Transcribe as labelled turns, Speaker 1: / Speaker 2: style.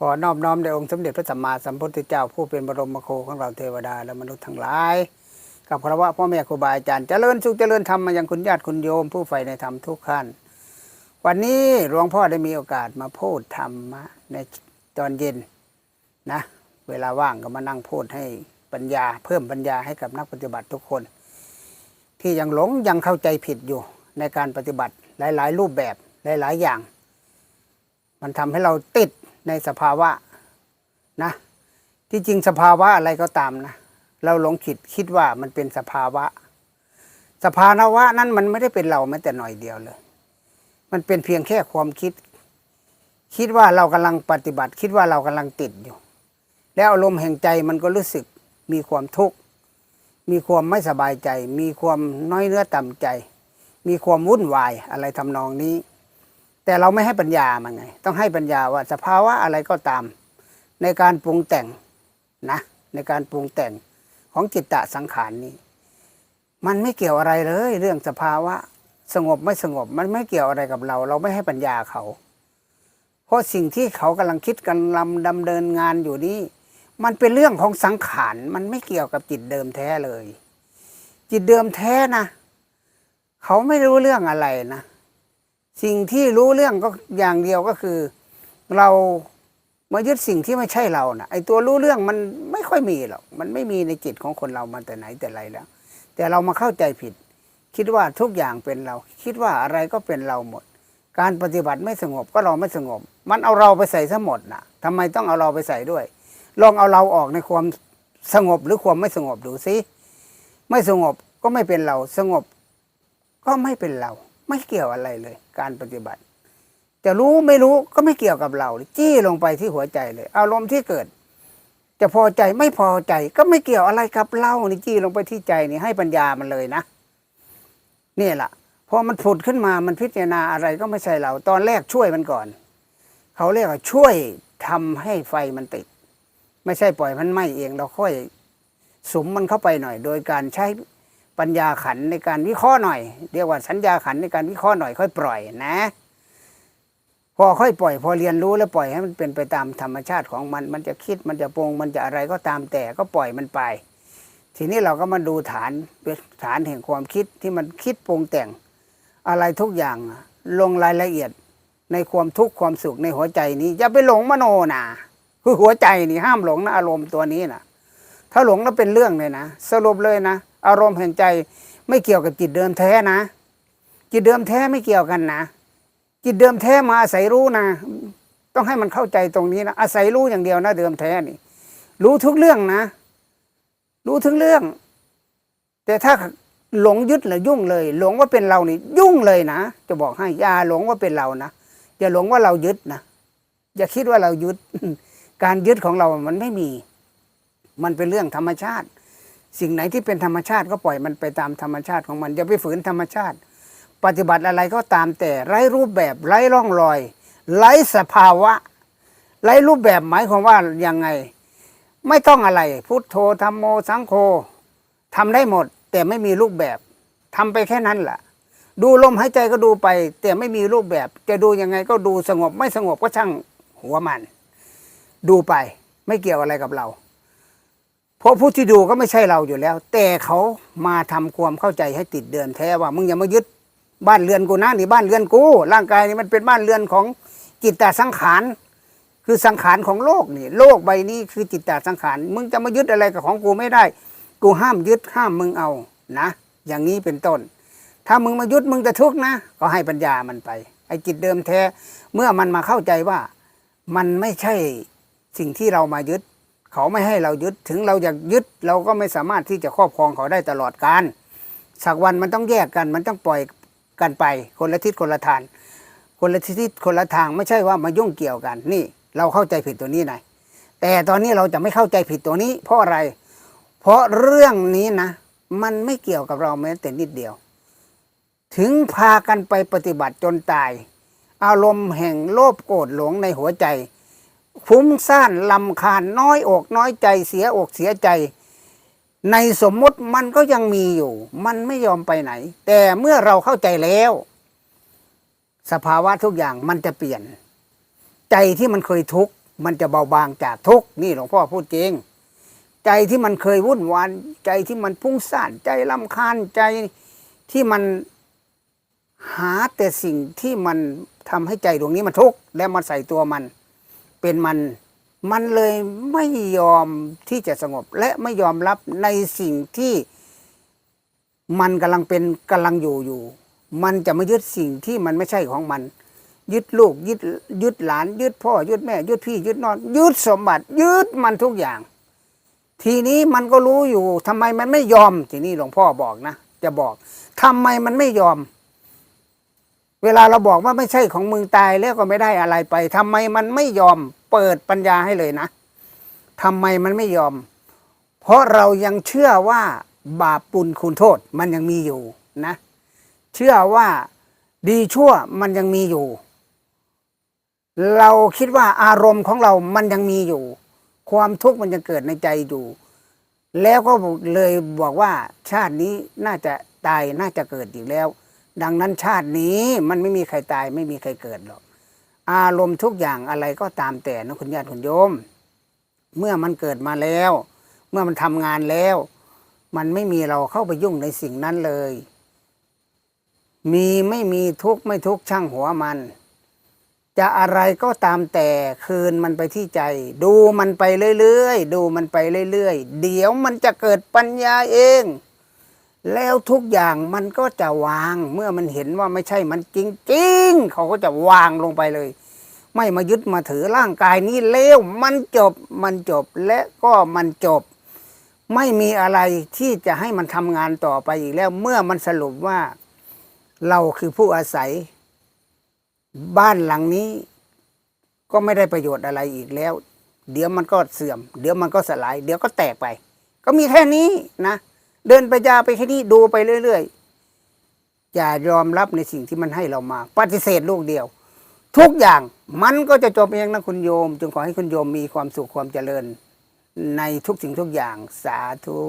Speaker 1: ขอนอบน้อมในองค์สมเด็จพระสัมมาสัมพุทธเจ้าผู้เป็นบรมโคของเราเทวดาและมนุษย์ทั้งหลาย กับคารวะพ่อแม่ครูบาอาจารย์เจริญสุขเจริญธรรมมายังคุณญาติคุณโยมผู้ใฝ่ในธรรมทุกขั้น วันนี้หลวงพ่อได้มีโอกาสมาพูดธรรมะในตอนเย็นนะ เวลาว่างก็มานั่งพูดให้ปัญญา เพิ่มปัญญาให้กับนักปฏิบัติทุกคน ที่ยังหลงยังเข้าใจผิดอยู่ในการปฏิบัติหลาย ๆ รูปแบบหลาย ๆ อย่าง มันทำให้เราติด ในสภาวะนะ ที่จริงสภาวะอะไรก็ตามนะ เราหลงคิดคิดว่ามันเป็นสภาวะ สภาวะนั้นมันไม่ได้เป็นเราแม้แต่หน่อยเดียวเลย มันเป็นเพียงแค่ความคิด คิดว่าเรากำลังปฏิบัติ คิดว่าเรากำลังติดอยู่ แล้วอารมณ์แห่งใจมันก็รู้สึกมีความทุกข์มีความไม่สบายใจ มีความน้อยเนื้อต่ำใจ มีความวุ่นวายอะไรทำนองนี้ แต่เราไม่ให้ปัญญามันไง ต้องให้ปัญญาว่าสภาวะอะไรก็ตาม ในการปรุงแต่งนะในการปรุงแต่งของจิตตะสังขารนี้ มันไม่เกี่ยวอะไรเลย เรื่องสภาวะสงบไม่สงบ มันไม่เกี่ยวอะไรกับเรา เราไม่ให้ปัญญาเขา เพราะสิ่งที่เขากำลังคิดกำลังดำเนินงานอยู่นี้มันเป็นเรื่องของสังขารมันไม่เกี่ยวกับจิตเดิมแท้เลย จิตเดิมแท้นะ เขาไม่รู้เรื่องอะไรนะ สิ่งที่รู้เรื่องก็อย่างเดียวก็คือ เรามายึดสิ่งที่ไม่ใช่เรานะไอ้ตัวรู้เรื่องมันไม่ค่อยมีหรอกมันไม่มีในจิตของคนเรามาแต่ไหนแต่ไรแล้ว แต่เรามาเข้าใจผิด คิดว่าทุกอย่างเป็นเรา คิดว่าอะไรก็เป็นเราหมด การปฏิบัติไม่สงบก็เราไม่สงบ มันเอาเราไปใส่ซะหมดนะทำไมต้องเอาเราไปใส่ด้วย ลองเอาเราออกในความสงบหรือความไม่สงบดูสิไม่สงบก็ไม่เป็นเรา สงบก็ไม่เป็นเรา ไม่เกี่ยวอะไรเลย การปฏิบัติ จะรู้ไม่รู้ก็ไม่เกี่ยวกับเราจี้ลงไปที่หัวใจเลย อารมณ์ที่เกิด จะพอใจไม่พอใจ ก็ไม่เกี่ยวอะไรกับเรานี่จี้ลงไปที่ใจนี่ให้ปัญญามันเลยนะนี่แหละพอมันผุดขึ้นมามันพิจารณาอะไรก็ไม่ใช่เรา ตอนแรกช่วยมันก่อน เขาเรียกว่าช่วยทำให้ไฟมันติด ไม่ใช่ปล่อยมันไหม้เองเราค่อยสมมันเข้าไปหน่อย โดยการใช้ ปัญญาขันในการวิเคราะห์หน่อยเรียกว่าสัญญาขันในการวิเคราะห์หน่อยค่อยปล่อยนะ พอค่อยปล่อย พอเรียนรู้แล้วปล่อยให้มันเป็นไปตามธรรมชาติของมัน มันจะคิดมันจะปรุงมันจะอะไรก็ตามแต่ก็ปล่อยมันไป ทีนี้เราก็มาดูฐานฐานแห่งความคิดที่มันคิดปรุงแต่ง อะไรทุกอย่างลงรายละเอียดในความทุกข์ความสุขในหัวใจนี้อย่าไปหลงมโนนะคือหัวใจนี่ห้ามหลงนะอารมณ์ตัวนี้นะถ้าหลงแล้วเป็นเรื่องเลยนะ สรุปเลยนะ อารมณ์แห่งใจไม่เกี่ยวกับจิตเดิมแท้นะ จิตเดิมแท้ไม่เกี่ยวกันนะ จิตเดิมแท้มาอาศัยรู้นะ ต้องให้มันเข้าใจตรงนี้นะ อาศัยรู้อย่างเดียวนะเดิมแท้นี่ รู้ทุกเรื่องนะ รู้ทุกเรื่อง แต่ถ้าหลงยึดหรือยุ่งเลย หลงว่าเป็นเรานี่ ยุ่งเลยนะ จะบอกให้อย่าหลงว่าเป็นเรานะอย่าหลงว่าเรายึดนะอย่าคิดว่าเรายึด การยึดของเรามันไม่มี มันเป็นเรื่องธรรมชาติ สิ่งไหนที่เป็นธรรมชาติก็ปล่อยมันไปตามธรรมชาติของมันอย่าไปฝืนธรรมชาติ ปฏิบัติอะไรก็ตามแต่ไร้รูปแบบไร้ร่องรอย ไร้สภาวะ ไร้รูปแบบหมายความว่ายังไง ไม่ต้องอะไร พุทโธธรรมโมสังโฆทำได้หมด แต่ไม่มีรูปแบบทำไปแค่นั้นแหละดูลมหายใจก็ดูไป แต่ไม่มีรูปแบบ จะดูยังไงก็ดูสงบไม่สงบก็ช่างหัวมัน ดูไปไม่เกี่ยวอะไรกับเรา เพราะผู้ที่ดูก็ไม่ใช่เราอยู่แล้ว แต่เขามาทำความเข้าใจให้ติดเดิมแท้ว่า มึงอย่ามายึดบ้านเรือนกูนะนี่บ้านเรือนกูร่างกายนี่มันเป็นบ้านเรือนของจิตตสังขารคือสังขารของโลกนี่ โลกใบนี้คือจิตตสังขารมึงจะมายึดอะไรกับของกูไม่ได้ กูห้ามยึดห้ามมึงเอานะ อย่างนี้เป็นต้น ถ้ามึงมายึดมึงจะทุกข์นะ ก็ให้ปัญญามันไป ไอ้จิตเดิมแท้เมื่อมันมาเข้าใจว่า มันไม่ใช่สิ่งที่เรามายึด เขาไม่ให้เรายึดถึงเราอยากยึดเราก็ไม่สามารถที่จะครอบครองเขาได้ตลอดกาลสักวันมันต้องแยกกัน มันต้องปล่อยกันไป คนละทิศคนละทานคนละทิศคนละทางไม่ใช่ว่ามายุ่งเกี่ยวกัน นี่ เราเข้าใจผิดตัวนี้นายแต่ตอนนี้เราจะไม่เข้าใจผิดตัวนี้ เพราะอะไร เพราะเรื่องนี้นะ มันไม่เกี่ยวกับเราแม้แต่นิดเดียว ถึงพากันไปปฏิบัติจนตาย อารมณ์แห่งโลภโกรธหลงในหัวใจ ฟุ้งซ่านลำคาญน้อยอกน้อยใจเสียอกเสียใจ ในสมมติมันก็ยังมีอยู่ มันไม่ยอมไปไหน แต่เมื่อเราเข้าใจแล้ว สภาวะทุกอย่างมันจะเปลี่ยน ใจที่มันเคยทุกข์มันจะเบาบางจากทุกข์นี่หลวงพ่อพูดจริง ใจที่มันเคยวุ่นวายใจที่มันพุ่งซ่านใจลำคาญใจที่มันหาแต่สิ่งที่มันทำให้ใจดวงนี้มันทุกข์และมันใส่ตัวมัน เป็นมันมันเลยไม่ยอมที่จะสงบ และไม่ยอมรับในสิ่งที่มันกำลังเป็นกำลังอยู่อยู่ มันจะไม่ยึดสิ่งที่มันไม่ใช่ของมัน ยึดลูกยึดยึดหลาน ยึดพ่อ ยึดแม่ ยึดพี่ ยึดน้องยึดสมบัติ ยึดมันทุกอย่าง ทีนี้มันก็รู้อยู่ทำไมมันไม่ยอม ทีนี้หลวงพ่อบอกนะ จะบอกทำไมมันไม่ยอม เวลาเราบอกว่าไม่ใช่ของมึงตายแล้วก็ไม่ได้อะไรไปทำไมมันไม่ยอมเปิดปัญญาให้เลยนะทำไมมันไม่ยอม เพราะเรายังเชื่อว่าบาปปุลคุณโทษมันยังมีอยู่นะ เชื่อว่าดีชั่วมันยังมีอยู่ เราคิดว่าอารมณ์ของเรามันยังมีอยู่ ความทุกข์มันยังเกิดในใจอยู่ แล้วก็เลยบอกว่าชาตินี้น่าจะตายน่าจะเกิดอีกแล้ว ดังนั้นชาตินี้มันไม่มีใครตายไม่มีใครเกิดหรอก อารมณ์ทุกอย่างอะไรก็ตามแต่นะคุณญาติคุณโยม เมื่อมันเกิดมาแล้ว เมื่อมันทำงานแล้ว มันไม่มีเราเข้าไปยุ่งในสิ่งนั้นเลย มีไม่มีทุกไม่ทุกช่างหัวมัน จะอะไรก็ตามแต่คืนมันไปที่ใจ ดูมันไปเรื่อยๆดูมันไปเรื่อยๆเดี๋ยวมันจะเกิดปัญญาเอง แล้วทุกอย่างมันก็จะวางเมื่อมันเห็นว่าไม่ใช่มันจริง ๆ เขาก็จะวางลงไปเลย ไม่มายึดมาถือร่างกายนี้เลวมันจบมันจบและก็มันจบ ไม่มีอะไรที่จะให้มันทำงานต่อไปอีกแล้ว เมื่อมันสรุปว่า เราคือผู้อาศัย บ้านหลังนี้ ก็ไม่ได้ประโยชน์อะไรอีกแล้ว เดี๋ยวมันก็เสื่อม เดี๋ยวมันก็สลาย เดี๋ยวก็แตกไป ก็มีแค่นี้นะ เดินไปยาไปแค่นี้ดูไปเรื่อยๆอย่ายอมรับในสิ่งที่มันให้เรามา ปฏิเสธลูกเดียว ทุกอย่างมันก็จะจบเองนะคุณโยม จึงขอให้คุณโยมมีความสุขความเจริญ ในทุกสิ่งทุกอย่างสาธุ